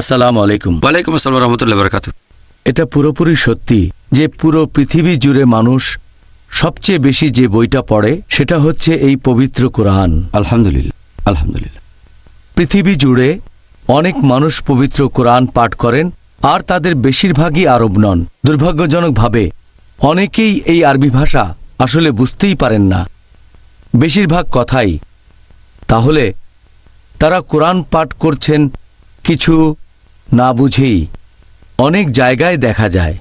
আসসালামু আলাইকুম। ওয়ালাইকুম আসসালাম রহমতুল্লাহ বরকাত এটা পুরোপুরি সত্যি যে পুরো পৃথিবী জুড়ে মানুষ সবচেয়ে বেশি যে বইটা পড়ে সেটা হচ্ছে এই পবিত্র কোরআন। আলহামদুলিল্লাহ আলহামদুলিল্লাহ। পৃথিবী জুড়ে অনেক মানুষ পবিত্র কোরআন পাঠ করেন আর তাদের বেশিরভাগই আরব নন। দুর্ভাগ্যজনকভাবে অনেকেই এই আরবি ভাষা আসলে বুঝতেই পারেন না। বেশিরভাগ কথাই তাহলে তারা কোরআন পাঠ করছেন কিছু না বুঝেই অনেক জায়গায় দেখা যায়।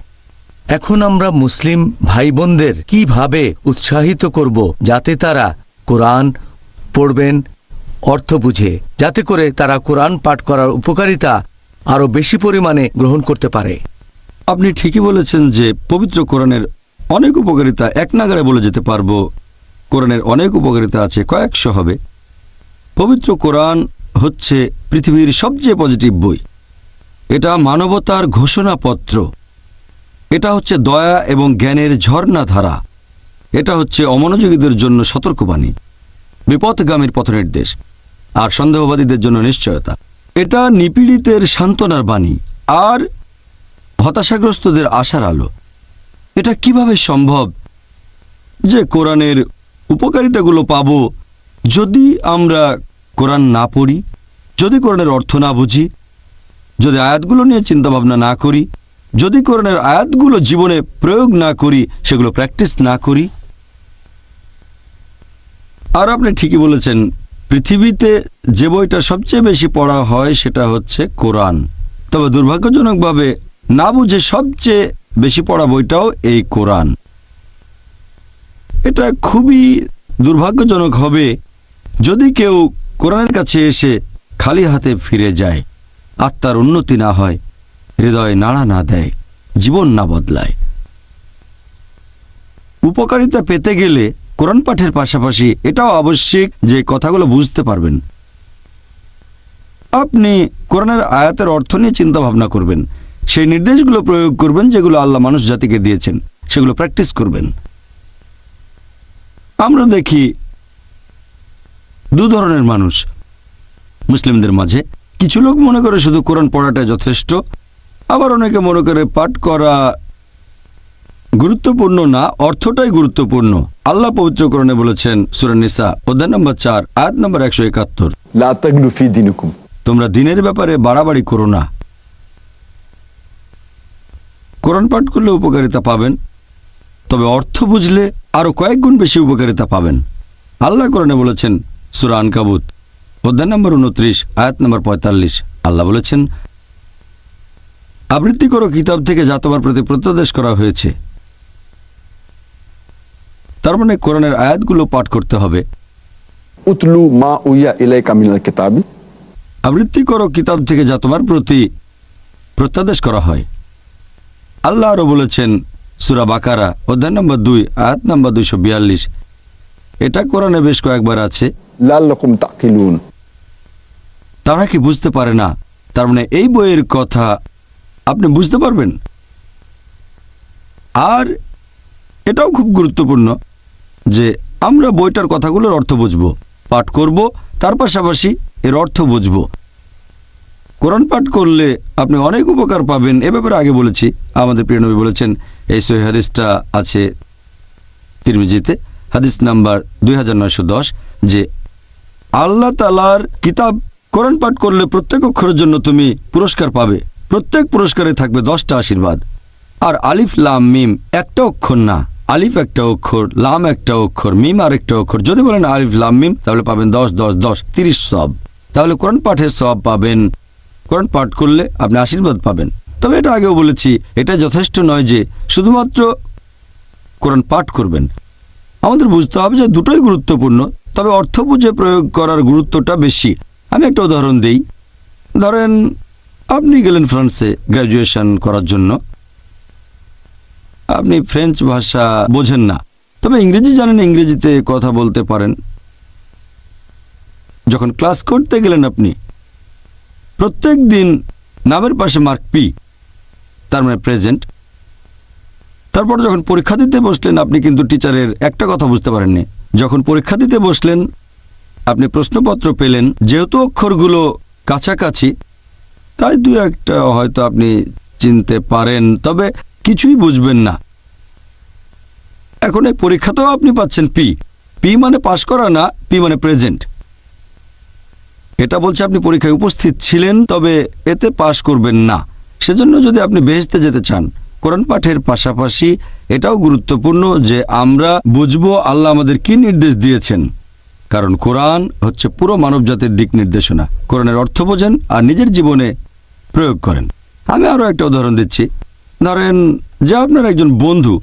এখন আমরা মুসলিম ভাই বোনদের কীভাবে উৎসাহিত করব যাতে তারা কোরআন পড়বেন, অর্থ বুঝে, যাতে করে তারা কোরআন পাঠ করার উপকারিতা আরও বেশি পরিমাণে গ্রহণ করতে পারে। আপনি ঠিকই বলেছেন যে পবিত্র কোরআনের অনেক উপকারিতা এক নাগারে বলে যেতে পারব। কোরআনের অনেক উপকারিতা আছে, কয়েকশো হবে। পবিত্র কোরআন হচ্ছে পৃথিবীর সবচেয়ে পজিটিভ বই। এটা মানবতার ঘোষণাপত্র। এটা হচ্ছে দয়া এবং জ্ঞানের ঝর্ণাধারা। এটা হচ্ছে অমনোযোগীদের জন্য সতর্কবাণী। বিপদগামীর পথনির্দেশ আর সন্দেহবাদীদের জন্য নিশ্চয়তা। এটা নিপীড়িতের সান্ত্বনার বাণী আর হতাশাগ্রস্তদের আশার আলো। এটা কীভাবে সম্ভব? যে কোরআনের উপকারিতাগুলো পাব যদি আমরা কোরআন না পড়ি, যদি কোরআনের অর্থ না বুঝি যদি আয়াতগুলো নিয়ে চিন্তাভাবনা না করি, যদি কোরআনের আয়াতগুলো জীবনে প্রয়োগ না করি, সেগুলো প্র্যাকটিস না করি। আর আপনি ঠিকই বলেছেন, পৃথিবীতে যে বইটা সবচেয়ে বেশি পড়া হয় সেটা হচ্ছে কোরআন। তবে দুর্ভাগ্যজনকভাবে না বুঝে সবচেয়ে বেশি পড়া বইটাও এই কোরআন। এটা খুবই দুর্ভাগ্যজনক হবে যদি কেউ কোরআনের কাছে এসে খালি হাতে ফিরে যায়। আত্মার উন্নতি না হয়, হৃদয় নাড়া না দেয়, জীবন না বদলায়। উপকারিতা পেতে গেলে কোরআন পাঠের পাশাপাশি এটাও আবশ্যিক যে কথাগুলো বুঝতে পারবেন। আপনি কোরআনের আয়াতের অর্থ নিয়ে চিন্তা ভাবনা করবেন। সেই নির্দেশগুলো প্রয়োগ করবেন যেগুলো আল্লাহ মানুষ জাতিকে দিয়েছেন, সেগুলো প্র্যাকটিস করবেন। আমরা দেখি দু ধরনের মানুষ, মুসলিমদের মাঝে কিছু লোক মনে করে শুধু কোরআন পড়াটা যথেষ্ট আবার অনেকে মনে করে পাঠ করা গুরুত্বপূর্ণ না অর্থটাই গুরুত্বপূর্ণ। আল্লাহ পবিত্র কোরআনে বলেছেন সুরানিসা অধ্যায় নম্বর চার আয়াত নম্বর একশো একাত্তর। তোমরা দিনের ব্যাপারে বাড়াবাড়ি করো না। কোরআন পাঠ করলে উপকারিতা পাবেন তবে অর্থ বুঝলে আরও কয়েক গুণ বেশি উপকারিতা পাবেন। আল্লাহ কোরআনে বলেছেন সুরান আনকাবুত। অধ্যায় নম্বর উনত্রিশ আয়াত নম্বর পঁয়তাল্লিশ। আল্লাহ বলেছেন আবৃত্তি করো কিতাব থেকে যা প্রতি প্রত্যাদেশ করা হয়েছে। তার মানে কোরআনের আয়াতগুলো পাঠ করতে হবে। উতলু মা উইয়া ইলাই কামিনাল কিতাবি। আবৃত্তি করো কিতাব থেকে যা প্রতি প্রত্যাদেশ করা হয়। আল্লাহ আরও বলেছেন সুরা বাকারা অধ্যায় নম্বর দুই আয়াত নম্বর দুইশো বিয়াল্লিশ। এটা কোরআনে বেশ কয়েকবার আছে। লাল রকম তাকিলুন। তারা কি বুঝতে পারে না? তার মানে এই বইয়ের কথা আপনি বুঝতে পারবেন? আর এটাও খুব গুরুত্বপূর্ণ যে আমরা বইটার কথাগুলোর অর্থ বুঝব, পাঠ করব, তার পাশাপাশি এর অর্থ বুঝব। কোরআন পাঠ করলে আপনি অনেক উপকার পাবেন, এ ব্যাপারে আগে বলেছি। আমাদের প্রিয় নবী বলেছেন, এই সহি হাদিসটা আছে তিরমিজিতে, হাদিস নাম্বার দুই হাজার নয়শো দশ, যে আল্লাহ তালার কিতাব কোরআন পাঠ করলে প্রত্যেক অক্ষরের জন্য তুমি পুরস্কার পাবে। প্রত্যেক পুরস্কারে থাকবে দশটা আশীর্বাদ। আর আলিফ, লাম, মিম একটা অক্ষর না। আলিফ একটা অক্ষর, লাম একটা অক্ষর, মিম আর একটা অক্ষর। যদি বলেন আলিফ, লাম, মিম, তাহলে পাবেন দশ দশ দশ, তিরিশ সব। তাহলে কোরআন পাঠের সব পাবেন। কোরআন পাঠ করলে আপনি আশীর্বাদ পাবেন। তবে এটা আগেও বলেছি, এটা যথেষ্ট নয় যে শুধুমাত্র কোরআন পাঠ করবেন। আমাদের বুঝতে হবে যে দুটোই গুরুত্বপূর্ণ, তবে অর্থ বুঝে প্রয়োগ করার গুরুত্বটা বেশি। আমি একটা উদাহরণ দিই। ধরেন, আপনি গেলেন ফ্রান্সে গ্র্যাজুয়েশন করার জন্য। আপনি ফ্রেঞ্চ ভাষা বোঝেন না, তবে ইংরেজি জানেন, ইংরেজিতে কথা বলতে পারেন। যখন ক্লাস করতে গেলেন আপনি, প্রত্যেক দিন নামের পাশে মার্ক পি, তার মানে প্রেজেন্ট। তারপর যখন পরীক্ষা দিতে বসলেন, আপনি কিন্তু টিচারের একটা কথা বুঝতে পারেননি। যখন পরীক্ষা দিতে বসলেন আপনি প্রশ্নপত্র পেলেন, যেহেতু অক্ষরগুলো কাছাকাছি, তাই দু একটা হয়তো আপনি চিনতে পারেন, তবে কিছুই বুঝবেন না। এখন এই পরীক্ষাতেও আপনি পাচ্ছেন পি পি মানে পাশ করা না পি মানে প্রেজেন্ট এটা বলছে আপনি পরীক্ষায় উপস্থিত ছিলেন, তবে এতে পাশ করবেন না। সেজন্য যদি আপনি বেহেস্তে যেতে চান, কোরআন পাঠের পাশাপাশি এটাও গুরুত্বপূর্ণ যে আমরা বুঝব আল্লাহ আমাদের কি নির্দেশ দিয়েছেন। কারণ কোরআন হচ্ছে পুরো মানবজাতির দিক নির্দেশনা। কোরআনের অর্থ বোঝেন আর নিজের জীবনে প্রয়োগ করেন। আমি আরও একটা উদাহরণ দিচ্ছি। ধরেন যে আপনার একজন বন্ধু,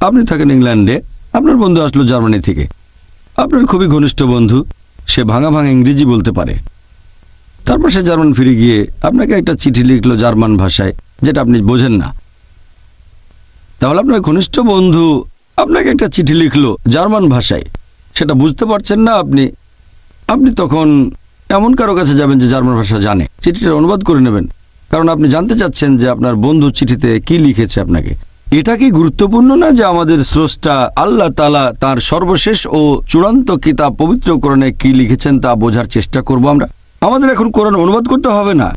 আপনি থাকেন ইংল্যান্ডে, আপনার বন্ধু আসলো জার্মানি থেকে। আপনার খুবই ঘনিষ্ঠ বন্ধু, সে ভাঙা ভাঙা ইংরেজি বলতে পারে। তারপর সে জার্মান ফিরে গিয়ে আপনাকে একটা চিঠি লিখলো জার্মান ভাষায়, যেটা আপনি বোঝেন না। তাহলে আপনার ঘনিষ্ঠ বন্ধু আপনাকে একটা চিঠি লিখলো জার্মান ভাষায়। সেটা বুঝতে পারছেন না আপনি। আপনি তখন এমন কারও কাছে যাবেন যে জার্মান ভাষা জানে। চিঠিটা অনুবাদ করে নেবেন। কারণ আপনি জানতে চাচ্ছেন যে আপনার বন্ধু চিঠিতে কি লিখেছে আপনাকে। এটা কি গুরুত্বপূর্ণ না যে আমাদের স্রষ্টা আল্লাহ তালা তার সর্বশেষ ও চূড়ান্ত কিতাব পবিত্র কোরআনে কি লিখেছেন তা বোঝার চেষ্টা করব আমরা? আমাদের এখন কোরআন অনুবাদ করতে হবে না।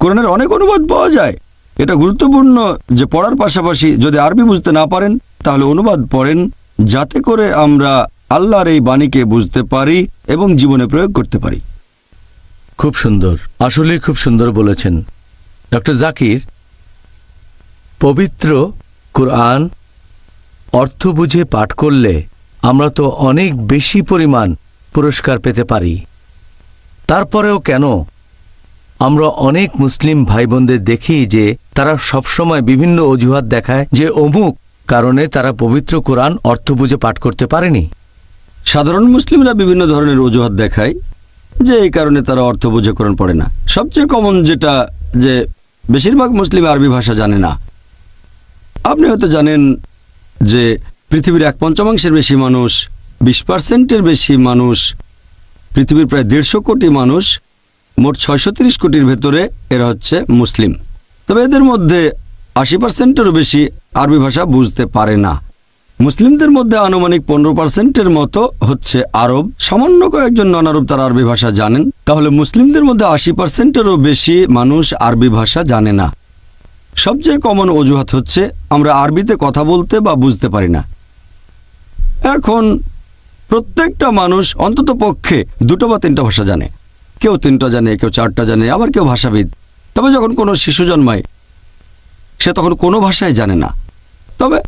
কোরআনের অনেক অনুবাদ পাওয়া যায়। এটা গুরুত্বপূর্ণ যে পড়ার পাশাপাশি যদি আরবি বুঝতে না পারেন, তাহলে অনুবাদ পড়েন। যাতে করে আমরা আল্লাহর এই বাণীকে বুঝতে পারি এবং জীবনে প্রয়োগ করতে পারি। খুব সুন্দর। আসলে খুব সুন্দর বলেছেন। ডক্টর জাকির, পবিত্র কোরআন, অর্থ বুঝে পাঠ করলে আমরা তো অনেক বেশি পরিমাণ পুরস্কার পেতে পারি। তারপরেও কেন আমরা অনেক মুসলিম ভাই বোনদের দেখি যে তারা সবসময় বিভিন্ন অজুহাত দেখায় যে অমুক কারণে তারা পবিত্র কোরআন, অর্থ বুঝে পাঠ করতে পারেনি। সাধারণ মুসলিমরা বিভিন্ন ধরনের অজুহাত দেখায় যে এই কারণে তারা অর্থ বুঝে কোরআন পড়ে না। সবচেয়ে কমন যেটা যে বেশিরভাগ মুসলিম আরবি ভাষা জানে না। আপনি হয়তো জানেন যে পৃথিবীর এক পঞ্চমাংশের বেশি মানুষ, বিশ পার্সেন্টের বেশি মানুষ, পৃথিবীর প্রায় দেড়শো কোটি মানুষ, মোট ছয়শো তিরিশ কোটির ভেতরে এরা হচ্ছে মুসলিম। তবে এদের মধ্যে আশি পার্সেন্টেরও বেশি আরবি ভাষা বুঝতে পারে না। মুসলিমদের মধ্যে আনুমানিক পনেরো পার্সেন্টের মতো হচ্ছে আরব। সামান্য কয়েকজন নন আরব তারা আরবি ভাষা জানেন। তাহলে মুসলিমদের মধ্যে আশি পার্সেন্টেরও বেশি মানুষ আরবি ভাষা জানে না। সবচেয়ে কমন অজুহাত হচ্ছে, আমরা আরবিতে কথা বলতে বা বুঝতে পারি না। এখন, প্রত্যেকটা মানুষ অন্তত পক্ষে দুটো বা তিনটা ভাষা জানে। কেউ তিনটা জানে, কেউ চারটা জানে, আবার কেউ ভাষাবিদ। তবে যখন কোনো শিশু জন্মায়, সে তখন কোনো ভাষাই জানে না। তবে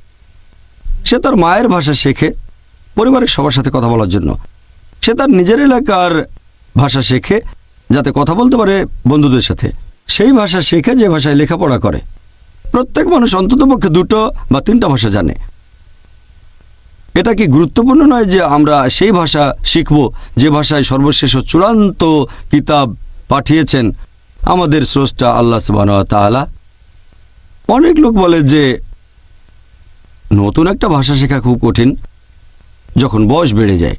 সে তার মায়ের ভাষা শেখে পরিবারের সবার সাথে কথা বলার জন্য। সে তার নিজের এলাকার ভাষা শেখে যাতে কথা বলতে পারে বন্ধুদের সাথে। সেই ভাষা শেখে যে ভাষায় লেখাপড়া করে। প্রত্যেক মানুষ অন্ততপক্ষে দুটো বা তিনটা ভাষা জানে। এটা কি গুরুত্বপূর্ণ নয় যে আমরা সেই ভাষা শিখব, যে ভাষায় সর্বশেষ চূড়ান্ত কিতাব পাঠিয়েছেন আমাদের স্রষ্টা আল্লাহ সুবাহ তাআলা? অনেক লোক বলে যে নতুন একটা ভাষা শেখা খুব কঠিন। যখন বয়স বেড়ে যায়,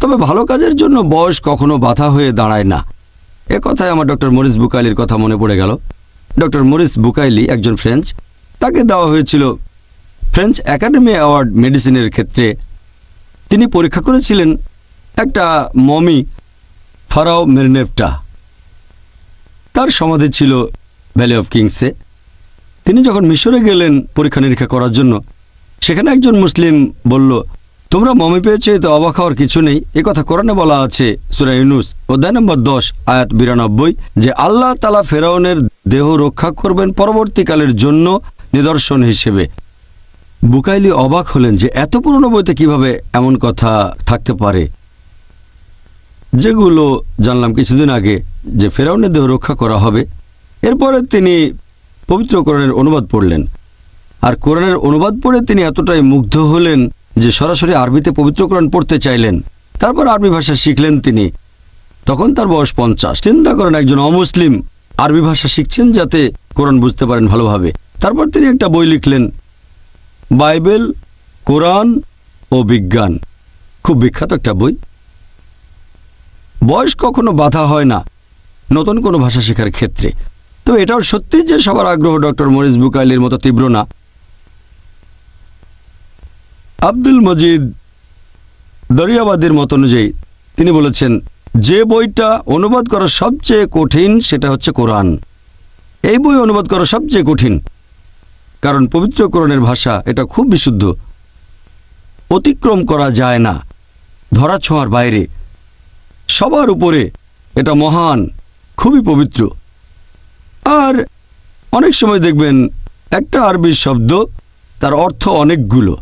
তবে ভালো কাজের জন্য বয়স কখনো বাধা হয়ে দাঁড়ায় না। এ কথায় আমার ডক্টর মরিস বুকাইলির কথা মনে পড়ে গেল। ডক্টর মরিস বুকাইলি একজন ফ্রেঞ্চ, তাকে দেওয়া হয়েছিল ফ্রেঞ্চ একাডেমি অ্যাওয়ার্ড মেডিসিনের ক্ষেত্রে। তিনি পরীক্ষা করেছিলেন একটা মমি ফারাও মেরনেফটা তার সমাধি ছিল ভ্যালি অফ কিংসে। তিনি যখন মিশরে গেলেন পরীক্ষা নিরীক্ষা করার জন্য সেখানে একজন মুসলিম বলল, তোমরা মমি পেয়েছে তো অবাক হওয়ার কিছু নেই। এ কথা কোরআনে বলা আছে, সুরা ইউনুস, অধ্যায় নম্বর দশ, আয়াত বিরানব্বই, যে আল্লাহ তালা ফেরাউনের দেহ রক্ষা করবেন পরবর্তীকালের জন্য নিদর্শন হিসেবে। বুকাইলি অবাক হলেন যে এত পুরনো বইতে কীভাবে এমন কথা থাকতে পারে। যেগুলো জানলাম কিছুদিন আগে, যে ফেরাউনের দেহ রক্ষা করা হবে। এরপরে তিনি পবিত্র কোরআনের অনুবাদ পড়লেন। আর কোরআনের অনুবাদ পড়ে তিনি এতটাই মুগ্ধ হলেন যে সরাসরি আরবিতে পবিত্র কোরআন পড়তে চাইলেন। তারপর আরবি ভাষা শিখলেন তিনি। তখন তার বয়স পঞ্চাশ। চিন্তা করেন একজন অমুসলিম আরবি ভাষা শিখছেন যাতে কোরআন বুঝতে পারেন ভালোভাবে। তারপর তিনি একটা বই লিখলেন, বাইবেল, কোরআন ও বিজ্ঞান। খুব বিখ্যাত একটা বই। বয়স কখনো বাধা হয় না নতুন কোনো ভাষা শেখার ক্ষেত্রে। তো এটাও সত্যি যে সবার আগ্রহ ডক্টর মরিস বুকাইলির মতো তীব্র না। আব্দুল মজিদ দরিয়াবাদের মত অনুযায়ী তিনি বলেছেন, যে বইটা অনুবাদ করা সবচেয়ে কঠিন সেটা হচ্ছে কোরআন। এই বই অনুবাদ করা সবচেয়ে কঠিন, কারণ পবিত্র কোরআনের ভাষা এটা খুব বিশুদ্ধ। অতিক্রম করা যায় না, ধরা ছোঁয়ার বাইরে। সবার উপরে এটা মহান, খুবই পবিত্র। আর অনেক সময় দেখবেন একটা আরবি শব্দ তার অর্থ অনেকগুলো।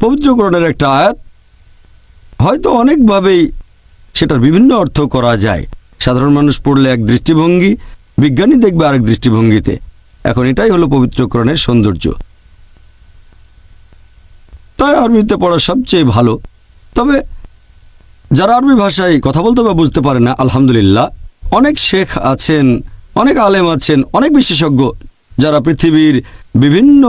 পবিত্র কোরআনের একটা আয়াত, হয়তো অনেকভাবেই সেটার বিভিন্ন অর্থ করা যায়। সাধারণ মানুষ পড়লে এক দৃষ্টিভঙ্গি, বিজ্ঞানী দেখবে আরেক দৃষ্টিভঙ্গিতে। এখন এটাই হলো পবিত্র কোরআনের সৌন্দর্য। তাই আরবিতে পড়া সবচেয়ে ভালো। তবে যারা আরবি ভাষায় কথা বলতে বা বুঝতে পারে না, আলহামদুলিল্লাহ, অনেক শেখ আছেন, অনেক আলেম আছেন, অনেক বিশেষজ্ঞ, যারা পৃথিবীর বিভিন্ন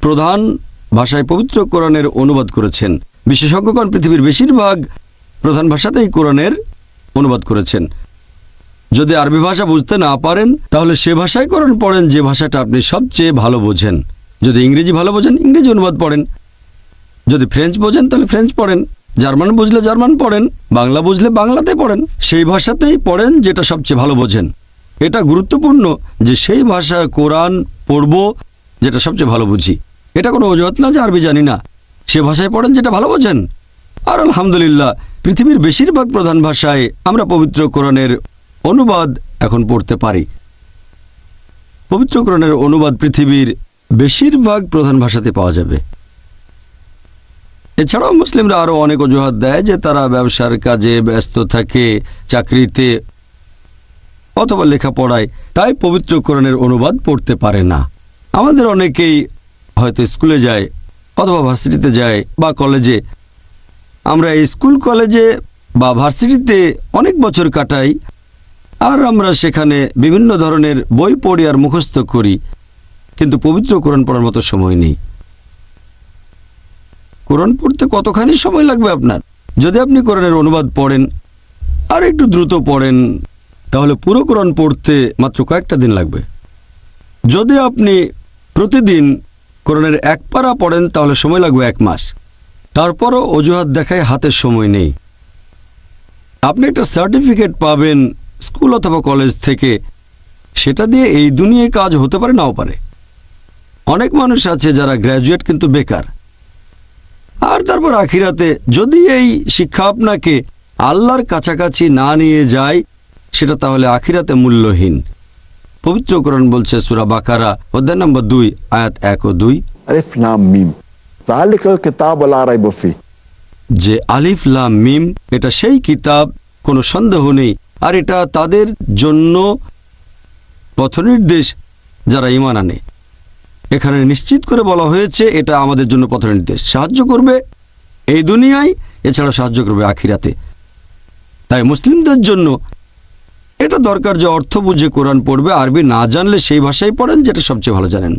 প্রধান ভাষায় পবিত্র কোরআনের অনুবাদ করেছেন। বিশেষজ্ঞগণ পৃথিবীর বেশিরভাগ প্রধান ভাষাতেই কোরআনের অনুবাদ করেছেন। যদি আরবি ভাষা বুঝতে না পারেন, তাহলে সে ভাষায় কোরআন পড়েন, যে ভাষাটা আপনি সবচেয়ে ভালো বোঝেন। যদি ইংরেজি ভালো বোঝেন, ইংরেজি অনুবাদ পড়েন। যদি ফ্রেঞ্চ বোঝেন, তাহলে ফ্রেঞ্চ পড়েন। জার্মান বুঝলে জার্মান পড়েন, বাংলা বুঝলে বাংলাতে পড়েন। সেই ভাষাতেই পড়েন যেটা সবচেয়ে ভালো বোঝেন। এটা গুরুত্বপূর্ণ যে সেই ভাষায় কোরআন পড়ব যেটা সবচেয়ে ভালো বুঝি। এটা কোনো অজুহাত না যে আরবি জানি না। সে ভাষায় পড়েন যেটা ভালো বোঝেন। আর আলহামদুলিল্লাহ, পৃথিবীর বেশিরভাগ প্রধান ভাষায় আমরা পবিত্র কোরআনের অনুবাদ এখন পড়তে পারি। পবিত্র কোরআনের অনুবাদ পৃথিবীর বেশিরভাগ প্রধান ভাষাতে পাওয়া যাবে। এছাড়াও মুসলিমরা আরও অনেক অজুহাত দেয় যে তারা ব্যবসার কাজে ব্যস্ত থাকে, চাকরিতে অথবা লেখাপড়ায়। তাই পবিত্র কোরআনের অনুবাদ পড়তে পারে না। আমাদের অনেকেই হয়তো স্কুলে যায় অথবা ভার্সিটিতে যায় বা কলেজে। আমরা স্কুল, কলেজে বা ভার্সিটিতে অনেক বছর কাটাই আর আমরা সেখানে বিভিন্ন ধরনের বই পড়ি আর মুখস্থ করি। কিন্তু পবিত্র কোরআন পড়ার মতো সময় নেই। কোরআন পড়তে কতখানি সময় লাগবে আপনার? যদি আপনি কোরআনের অনুবাদ পড়েন আর একটু দ্রুত পড়েন, তাহলে পুরো কোরআন পড়তে মাত্র কয়েকটা দিন লাগবে। যদি আপনি প্রতিদিন কোরআনের এক পারা পড়েন, তাহলে সময় লাগবে এক মাস। তারপরও অজুহাত দেখায় হাতে সময় নেই। আপনি একটা সার্টিফিকেট পাবেন স্কুল অথবা কলেজ থেকে। সেটা দিয়ে এই দুনিয়ায় কাজ হতে পারে, নাও পারে। অনেক মানুষ আছে যারা গ্র্যাজুয়েট কিন্তু বেকার। আর তারপর আখিরাতে যদি এই শিক্ষা আপনাকে আল্লাহর কাছাকাছি না নিয়ে যায়, সেটা তাহলে আখিরাতে মূল্যহীন। পবিত্র কোরআন বলছে সুরা বাকারা অধ্যায় নম্বর দুই আয়াত এক ও দুই। যে আলিফ লাম মিম এটা সেই কিতাব কোনো সন্দেহ নেই। আর এটা তাদের জন্য পথনির্দেশ যারা ইমান আনে। এখানে নিশ্চিত করে বলা হয়েছে এটা আমাদের জন্য পথনির্দেশ। সাহায্য করবে এই দুনিয়ায় এছাড়া সাহায্য করবে আখিরাতে। তাই মুসলিমদের জন্য এটা দরকার যে অর্থ বুঝে কোরআন পড়বে, আরবি না জানলে সেই ভাষায় পড়েন যেটা সবচেয়ে ভালো জানেন।